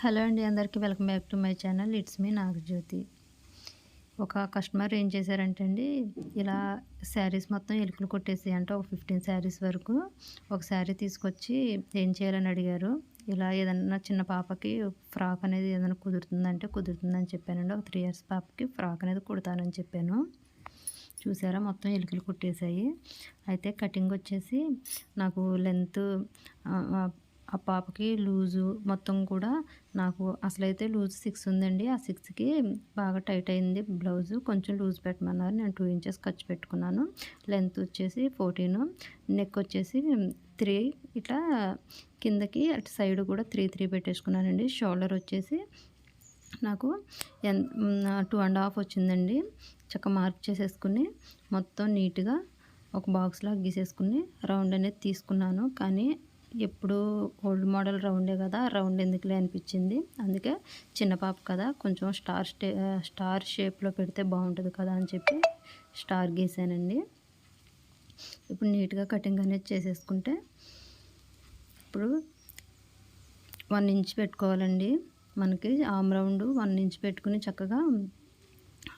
Hello అండి అందరికీ welcome back to my channel. It's me Nagajyothi. ఒక కస్టమర్ ఏం చేశారంటే అండి ఇలా శారీస్ మొత్తం ఎలుకలు కొట్టేసి అంటే ఒక ఫిఫ్టీన్ శారీస్ వరకు ఒక శారీ తీసుకొచ్చి ఏం చేయాలని అడిగారు. ఇలా ఏదన్నా చిన్న పాపకి ఫ్రాక్ అనేది ఏదైనా కుదురుతుందంటే కుదురుతుందని చెప్పానండి. ఒక త్రీ ఇయర్స్ పాపకి ఫ్రాక్ అనేది కుడతానని చెప్పాను. చూసారా మొత్తం ఎలుకలు కుట్టేశాయి. అయితే కటింగ్ వచ్చేసి నాకు లెంత్ ఆ పాపకి లూజు మొత్తం కూడా నాకు అసలైతే లూజ్ సిక్స్ ఉందండి. ఆ సిక్స్కి బాగా టైట్ అయింది బ్లౌజు. కొంచెం లూజ్ పెట్టమన్నారు. నేను టూ ఇంచెస్ ఖర్చు పెట్టుకున్నాను. లెంత్ వచ్చేసి ఫోర్టీన్. నెక్ వచ్చేసి త్రీ. ఇట్లా కిందకి అటు సైడ్ కూడా త్రీ త్రీ పెట్టేసుకున్నానండి. షోల్డర్ వచ్చేసి నాకు ఎన్ టూ అండ్ హాఫ్ వచ్చిందండి. చక్క మార్క్ చేసేసుకుని మొత్తం నీట్గా ఒక బాక్స్లా గీసేసుకుని రౌండ్ అనేది తీసుకున్నాను. కానీ ఎప్పుడూ ఓల్డ్ మోడల్ రౌండే కదా రౌండ్ ఎందుకులే అనిపించింది. అందుకే చిన్న పాప కదా కొంచెం స్టార్ స్టే స్టార్ షేప్లో పెడితే బాగుంటుంది కదా అని చెప్పి స్టార్ గీసానండి. ఇప్పుడు నీట్గా కటింగ్ అనేది చేసేసుకుంటే ఇప్పుడు వన్ ఇంచ్ పెట్టుకోవాలండి. మనకి ఆమ్ రౌండ్ వన్ ఇంచ్ పెట్టుకుని చక్కగా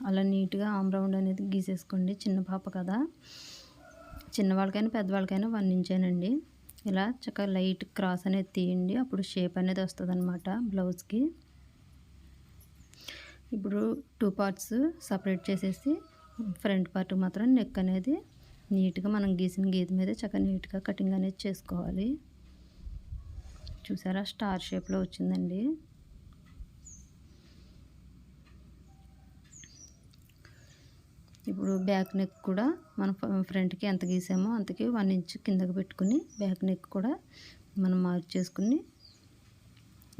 అలా నీట్గా ఆమ్ రౌండ్ అనేది గీసేసుకోండి చిన్న పాప కదా. చిన్నవాళ్ళకైనా పెద్దవాళ్ళకైనా వన్ ఇంచేనండి. ఇలా చక్కగా లైట్ క్రాస్ అనేది తీయండి. అప్పుడు షేప్ అనేది వస్తుంది అనమాట బ్లౌజ్కి. ఇప్పుడు టూ పార్ట్స్ సపరేట్ చేసేసి ఫ్రంట్ పార్ట్ మాత్రం నెక్ అనేది నీట్గా మనం గీసిన గీత మీద చక్కగా నీట్గా కటింగ్ అనేది చేసుకోవాలి. చూసారా? స్టార్ షేప్లో వచ్చిందండి. ఇప్పుడు బ్యాక్ నెక్ కూడా మనం ఫ్రంట్కి ఎంత గీసామో అంతకి వన్ ఇంచ్ కిందకి పెట్టుకుని బ్యాక్ నెక్ కూడా మనం మార్క్ చేసుకుని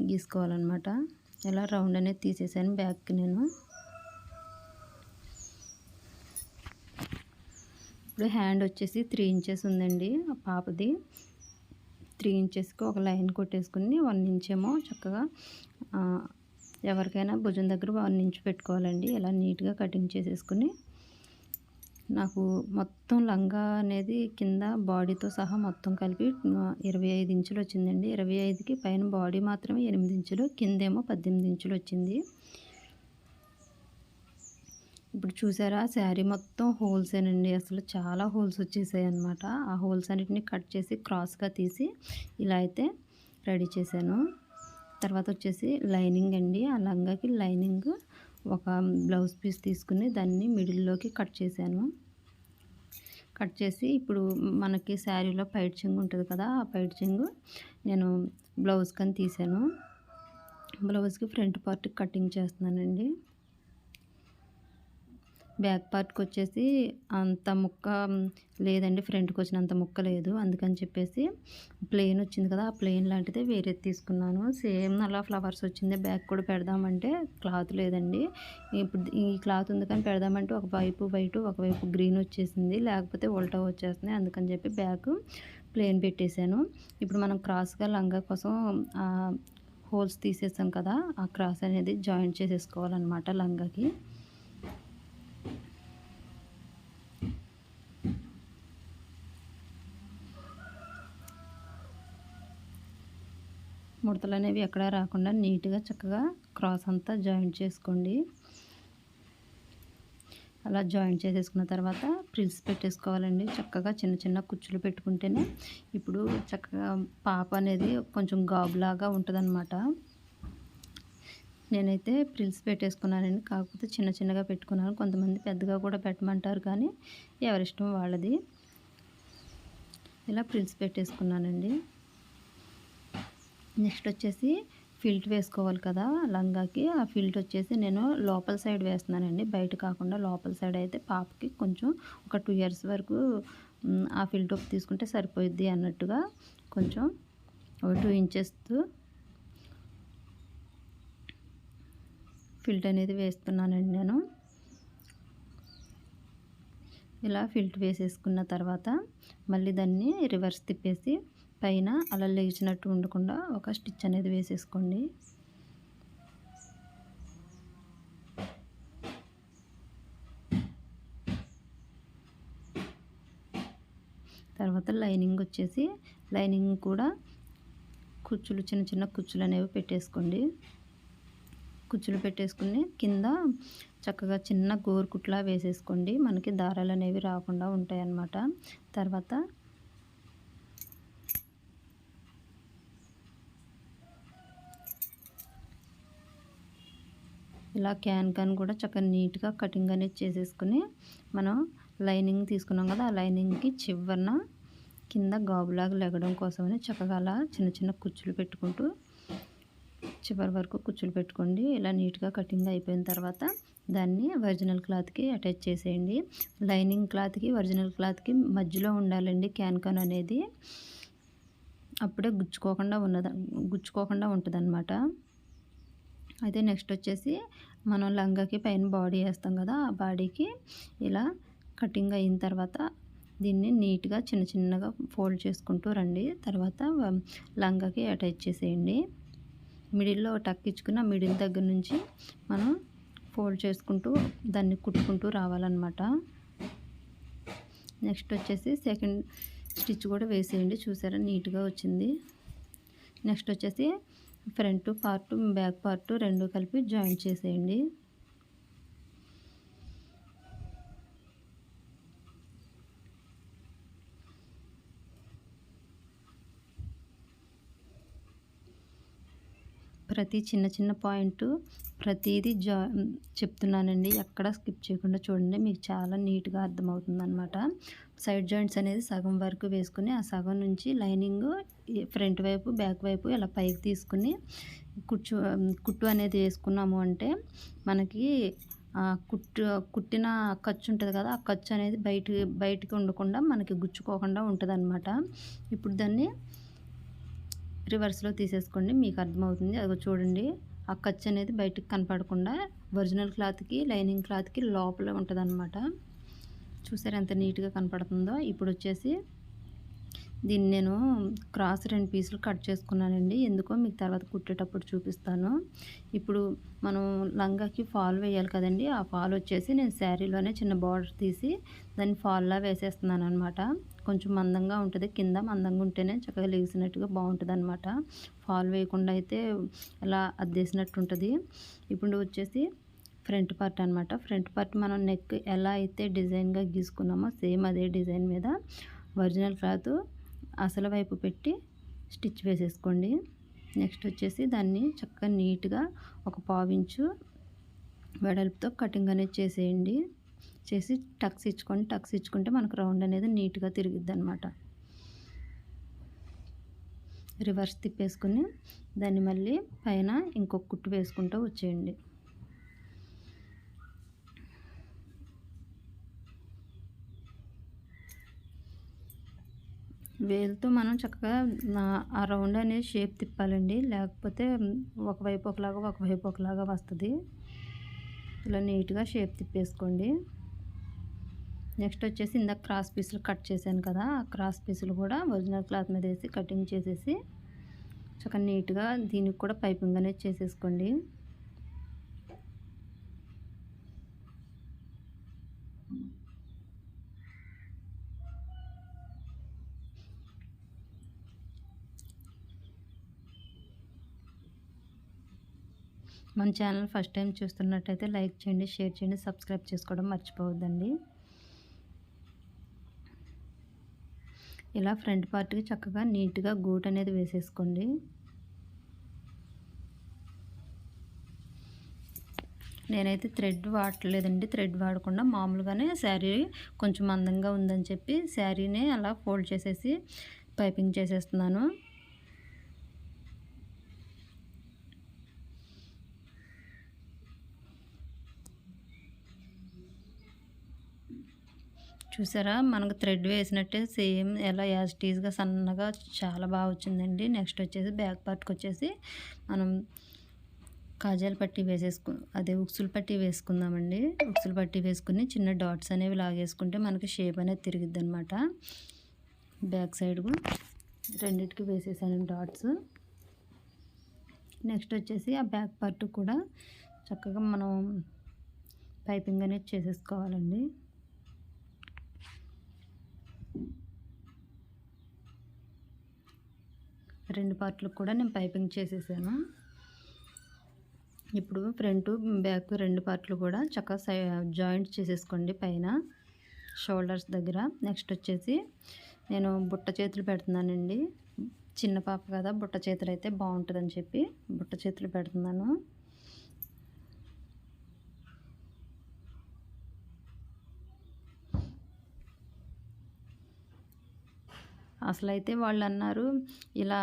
గీసుకోవాలన్నమాట. ఇలా రౌండ్ అనేది తీసేసాను బ్యాక్కి నేను. ఇప్పుడు హ్యాండ్ వచ్చేసి త్రీ ఇంచెస్ ఉందండి ఆ పాపది. త్రీ ఇంచెస్కి ఒక లైన్ కొట్టేసుకుని వన్ ఇంచ్ ఏమో చక్కగా ఎవరికైనా భుజం దగ్గర వన్ ఇంచ్ పెట్టుకోవాలండి. ఇలా నీట్గా కటింగ్ చేసేసుకుని నాకు మొత్తం లంగా అనేది కింద బాడీతో సహా మొత్తం కలిపి ఇరవై ఐదు ఇంచులు వచ్చిందండి. ఇరవై ఐదుకి పైన బాడీ మాత్రమే ఎనిమిది ఇంచులు కిందేమో పద్దెనిమిది ఇంచులు వచ్చింది. ఇప్పుడు చూసారా శారీ మొత్తం హోల్సేనండి. అసలు చాలా హోల్స్ వచ్చేసాయి అనమాట ఆ హోల్స్ అన్నిటిని కట్ చేసి క్రాస్గా తీసి ఇలా అయితే రెడీ చేశాను. తర్వాత వచ్చేసి లైనింగ్ అండి. ఆ లంగాకి లైనింగ్ ఒక బ్లౌజ్ పీస్ తీసుకుని దాన్ని మిడిల్లోకి కట్ చేశాను. కట్ చేసి ఇప్పుడు మనకి శారీలో పైట్ చెంగు ఉంటుంది కదా ఆ పైట్ చెంగు నేను బ్లౌజ్ కని తీసాను బ్లౌజ్కి ఫ్రంట్ పార్ట్ కటింగ్ చేస్తున్నానండి. బ్యాక్ పార్ట్కి వచ్చేసి అంత ముక్క లేదండి ఫ్రంట్కి వచ్చినంత ముక్క లేదు. అందుకని చెప్పేసి ప్లెయిన్ వచ్చింది కదా ఆ ప్లెయిన్ లాంటిదే వేరే తీసుకున్నాను. సేమ్ అలా ఫ్లవర్స్ వచ్చింది. బ్యాక్ కూడా పెడదామంటే క్లాత్ లేదండి. ఇప్పుడు ఈ క్లాత్ ఉంది కానీ పెడదామంటే ఒక వైపు వైట్ ఒకవైపు గ్రీన్ వచ్చేసింది. లేకపోతే ఉల్టా వచ్చేస్తుంది అందుకని చెప్పి బ్యాక్ ప్లెయిన్ పెట్టేశాను. ఇప్పుడు మనం క్రాస్గా లంగా కోసం హోల్స్ తీసేసాం కదా ఆ క్రాస్ అనేది జాయింట్ చేసేసుకోవాలన్నమాట లంగాకి. ముడతలు అనేవి ఎక్కడా రాకుండా నీట్గా చక్కగా క్రాస్ అంతా జాయింట్ చేసుకోండి. అలా జాయింట్ చేసేసుకున్న తర్వాత ప్రిల్స్ పెట్టేసుకోవాలండి. చక్కగా చిన్న చిన్న కుచ్చులు పెట్టుకుంటేనే ఇప్పుడు చక్కగా పాప అనేది కొంచెం గాబులాగా ఉంటుందన్నమాట. నేనైతే ప్రిల్స్ పెట్టేసుకున్నానండి. కాకపోతే చిన్న చిన్నగా పెట్టుకున్నాను. కొంతమంది పెద్దగా కూడా పెట్టమంటారు కానీ ఎవరిష్టం వాళ్ళది. ఇలా ప్రిల్స్ పెట్టేసుకున్నానండి. నెక్స్ట్ వచ్చేసి ఫిల్ట్ వేసుకోవాలి కదా లంగాకి. ఆ ఫిల్ట్ వచ్చేసి నేను లోపల సైడ్ వేస్తున్నానండి. బయట కాకుండా లోపల సైడ్ అయితే పాపకి కొంచెం ఒక టూ ఇయర్స్ వరకు ఆ ఫిల్ట్ ఒక తీసుకుంటే సరిపోయిద్ది అన్నట్టుగా కొంచెం ఒక టూ ఇంచెస్ ఫిల్ట్ అనేది వేస్తున్నానండి నేను. ఇలా ఫిల్ట్ వేసేసుకున్న తర్వాత మళ్ళీ దాన్ని రివర్స్ తిప్పేసి పైన అలా లేచినట్టు ఉండకుండా ఒక స్టిచ్ అనేది వేసేసుకోండి. తర్వాత లైనింగ్ వచ్చేసి లైనింగ్ కూడా కుచ్చులు చిన్న చిన్న కుచ్చులు అనేవి పెట్టేసుకోండి. కుచ్చులు పెట్టేసుకుని కింద చక్కగా చిన్న గోరుకుట్లా వేసేసుకోండి. మనకి దారాలు అనేవి రాకుండా ఉంటాయన్నమాట. తర్వాత ఇలా క్యాన్ క్యాన్ కూడా చక్కగా నీట్గా కటింగ్ అనేది చేసేసుకుని మనం లైనింగ్ తీసుకున్నాం కదా ఆ లైనింగ్కి చివరన కింద గాబులాగా లెగడం కోసమని చక్కగా అలా చిన్న చిన్న కుచ్చులు పెట్టుకుంటూ చివరి వరకు కుచ్చులు పెట్టుకోండి. ఇలా నీట్గా కటింగ్ అయిపోయిన తర్వాత దాన్ని ఒరిజినల్ క్లాత్కి అటాచ్ చేసేయండి. లైనింగ్ క్లాత్కి ఒరిజినల్ క్లాత్కి మధ్యలో ఉండాలండి క్యాన్ క్యాన్ అనేది. అప్పుడే గుచ్చుకోకుండా ఉన్నది గుచ్చుకోకుండా ఉంటుంది అయితే నెక్స్ట్ వచ్చేసి మనం లంగాకి పైన బాడీ వేస్తాం కదా ఆ బాడీకి ఇలా కటింగ్ అయిన తర్వాత దీన్ని నీట్గా చిన్న చిన్నగా ఫోల్డ్ చేసుకుంటూ రండి. తర్వాత లంగాకి అటాచ్ చేసేయండి. మిడిల్లో టక్ ఇచ్చుకున్న మిడిల్ దగ్గర నుంచి మనం ఫోల్డ్ చేసుకుంటూ దాన్ని కుట్టుకుంటూ రావాలన్నమాట. నెక్స్ట్ వచ్చేసి సెకండ్ స్టిచ్ కూడా వేసేయండి. చూసారా? నీట్గా వచ్చింది. నెక్స్ట్ వచ్చేసి ఫ్రంట్ పార్ట్ బ్యాక్ పార్ట్ రెండు కలిపి జాయింట్ చేసేయండి. ప్రతి చిన్న చిన్న పాయింట్ ప్రతిదీ జా చెప్తున్నానండి. ఎక్కడ స్కిప్ చేయకుండా చూడండి. మీకు చాలా నీట్గా అర్థమవుతుంది అనమాట సైడ్ జాయింట్స్ అనేది సగం వరకు వేసుకుని ఆ సగం నుంచి లైనింగ్ ఫ్రంట్ వైపు బ్యాక్ వైపు ఇలా పైకి తీసుకుని కుచ్చు కుట్టు అనేది వేసుకున్నాము అంటే మనకి కుట్టు కుట్టిన ఖర్చు ఉంటుంది కదా ఆ ఖర్చు అనేది బయట బయటికి ఉండకుండా మనకి గుచ్చుకోకుండా ఉంటుంది ఇప్పుడు దాన్ని రివర్స్లో తీసేసుకోండి మీకు అర్థమవుతుంది. అది చూడండి ఆ ఖర్చు అనేది బయటకు కనపడకుండా ఒరిజినల్ క్లాత్కి లైనింగ్ క్లాత్కి లోపల ఉంటుంది అనమాట చూసారు ఎంత నీట్గా కనపడుతుందో? ఇప్పుడు వచ్చేసి దీన్ని నేను క్రాస్ రెండు పీసులు కట్ చేసుకున్నానండి. ఎందుకో మీకు తర్వాత కుట్టేటప్పుడు చూపిస్తాను. ఇప్పుడు మనం లంగాకి ఫాల్ వేయాలి కదండి ఆ ఫాల్ వచ్చేసి నేను శారీలోనే చిన్న బార్డర్ తీసి దాన్ని ఫాల్లా వేసేస్తున్నాను అనమాట కొంచెం మందంగా ఉంటుంది. కింద మందంగా ఉంటేనే చక్కగా లేచినట్టుగా బాగుంటుంది అనమాట ఫాల్ వేయకుండా అయితే అలా అద్దేసినట్టు ఉంటుంది ఇప్పుడు వచ్చేసి ఫ్రంట్ పార్ట్ అనమాట ఫ్రంట్ పార్ట్ మనం నెక్ ఎలా అయితే డిజైన్గా గీసుకున్నామో సేమ్ అదే డిజైన్ మీద ఒరిజినల్ క్లాత్ అసలు వైపు పెట్టి స్టిచ్ వేసేసుకోండి. నెక్స్ట్ వచ్చేసి దాన్ని చక్కగా నీట్గా ఒక పావించు వెడల్పుతో కటింగ్ అనేది చేసేయండి. చేసి టక్స్ ఇచ్చుకోండి టక్స్ ఇచ్చుకుంటే మనకు రౌండ్ అనేది నీట్గా తిరిగిద్ది అనమాట రివర్స్ తిప్పేసుకుని దాన్ని మళ్ళీ పైన ఇంకొక కుట్టు వేసుకుంటూ వచ్చేయండి. వేలుతో మనం చక్కగా ఆ రౌండ్ అనేది షేప్ తిప్పాలండి. లేకపోతే ఒకవైపు ఒకలాగా ఒకవైపు ఒకలాగా వస్తుంది. ఇలా నీట్గా షేప్ తిప్పేసుకోండి. నెక్స్ట్ వచ్చేసి ఇందాక క్రాస్ పీసులు కట్ చేశాను కదా ఆ క్రాస్ పీసులు కూడా ఒరిజినల్ క్లాత్ మీద వేసి కటింగ్ చేసేసి చక్కగా నీట్గా దీనికి కూడా పైపింగ్ అనేది చేసేసుకోండి. మన ఛానల్ ఫస్ట్ టైం చూస్తున్నట్టయితే లైక్ చేయండి షేర్ చేయండి సబ్స్క్రైబ్ చేసుకోవడం మర్చిపోవద్దండి. ఇలా ఫ్రంట్ పార్ట్కి చక్కగా నీట్గా గూట్ అనేది వేసేసుకోండి. నేనైతే థ్రెడ్ వాడలేదండి థ్రెడ్ వాడకుండా మామూలుగానే శారీ కొంచెం అందంగా ఉందని చెప్పి శారీనే అలా ఫోల్డ్ చేసేసి పైపింగ్ చేసేస్తున్నాను. చూసారా? మనకు థ్రెడ్ వేసినట్టే సేమ్ ఎలా యాజ్ టీజ్గా సన్నగా చాలా బాగా వచ్చిందండి. నెక్స్ట్ వచ్చేసి బ్యాక్ పార్ట్కి వచ్చేసి మనం కాజాల పట్టి వేసేసుకు అదే ఉక్సులు పట్టి వేసుకుందామండి. ఉక్సులు పట్టి వేసుకుని చిన్న డాట్స్ అనేవి లాగేసుకుంటే మనకి షేప్ అనేది తిరిగిద్ది అనమాట బ్యాక్ సైడ్కు రెండింటికి వేసేసాను డాట్స్. నెక్స్ట్ వచ్చేసి ఆ బ్యాక్ పార్ట్ కూడా చక్కగా మనం పైపింగ్ అనేది చేసేసుకోవాలండి. రెండు పార్ట్లకు కూడా నేను పైపింగ్ చేసేసాను. ఇప్పుడు ఫ్రంట్ బ్యాక్ రెండు పార్ట్లు కూడా చక్కగా సై జాయింట్ చేసేసుకోండి పైన షోల్డర్స్ దగ్గర. నెక్స్ట్ వచ్చేసి నేను బుట్ట చేతులు పెడుతున్నానండి. చిన్న పాప కదా బుట్ట చేతులు అయితే బాగుంటుందని చెప్పి బుట్ట చేతులు పెడుతున్నాను. అసలు అయితే వాళ్ళు అన్నారు ఇలా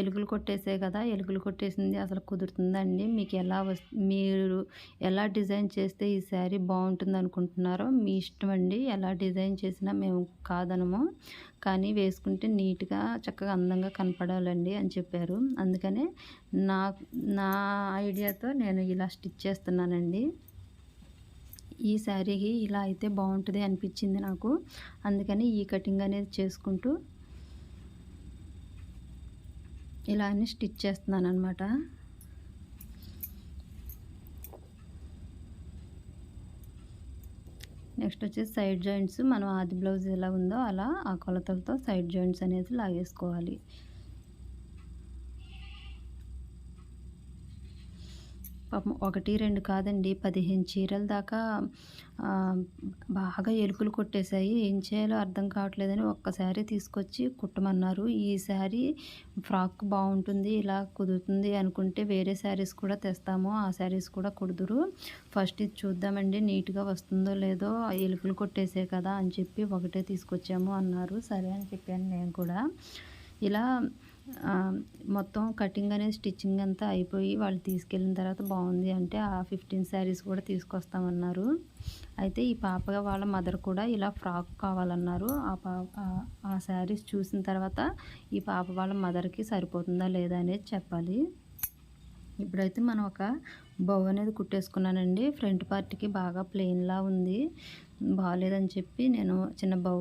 ఎలుకలు కొట్టేసే కదా ఎలుకలు కొట్టేసింది అసలు కుదురుతుందండి. మీకు ఎలా వస్ మీరు ఎలా డిజైన్ చేస్తే ఈ శారీ బాగుంటుంది అనుకుంటున్నారో మీ ఇష్టం అండి. ఎలా డిజైన్ చేసినా మేము కాదనము. కానీ వేసుకుంటే నీట్గా చక్కగా అందంగా కనపడాలండి అని చెప్పారు. అందుకనే నా నా ఐడియాతో నేను ఇలా స్టిచ్ చేస్తున్నానండి. ఈ శారీకి ఇలా అయితే బాగుంటుంది అనిపించింది నాకు. అందుకని ఈ కటింగ్ అనేది చేసుకుంటూ ఇలా అన్ని స్టిచ్ చేస్తున్నాను అనమాట నెక్స్ట్ వచ్చేసి సైడ్ జాయింట్స్ మనం ఆది బ్లౌజ్ ఎలా ఉందో అలా ఆ కొలతలతో సైడ్ జాయింట్స్ అనేది లాగేసుకోవాలి. పాపం ఒకటి రెండు కాదండి. పదిహేను చీరల దాకా బాగా ఎలుకలు కొట్టేశాయి. ఏం చేయాలో అర్థం కావట్లేదని ఒక్కసారి తీసుకొచ్చి కుట్టమన్నారు. ఈ శారీ ఫ్రాక్ బాగుంటుంది ఇలా కుదురుతుంది అనుకుంటే వేరే శారీస్ కూడా తెస్తాము. ఆ శారీస్ కూడా కుదురు. ఫస్ట్ ఇది చూద్దామండి నీట్గా వస్తుందో లేదో ఎలుకలు కొట్టేసాయి కదా అని చెప్పి ఒకటే తీసుకొచ్చాము అన్నారు. సరే అని చెప్పాను నేను కూడా. ఇలా మొత్తం కటింగ్ అనేది స్టిచ్చింగ్ అంతా అయిపోయి వాళ్ళు తీసుకెళ్ళిన తర్వాత బాగుంది అంటే ఆ ఫిఫ్టీన్ శారీస్ కూడా తీసుకొస్తామన్నారు. అయితే ఈ పాప వాళ్ళ మదర్ కూడా ఇలా ఫ్రాక్ కావాలన్నారు. ఆ పాప ఆ శారీస్ చూసిన తర్వాత ఈ పాప వాళ్ళ మదర్కి సరిపోతుందా లేదా అనేది చెప్పాలి. ఇప్పుడైతే మనం ఒక బౌ అనేది కుట్టేసుకున్నానండి. ఫ్రంట్ పార్ట్కి బాగా ప్లెయిన్లా ఉంది. బాగాలేదని చెప్పి నేను చిన్న బౌ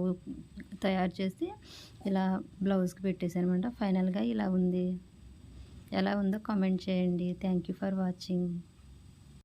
తయారు చేసి ఇలా బ్లౌజ్కి పెట్టేశానమాట. అనమాట ఫైనల్గా ఇలా ఉంది. ఎలా ఉందో కామెంట్ చేయండి. Thank you for watching.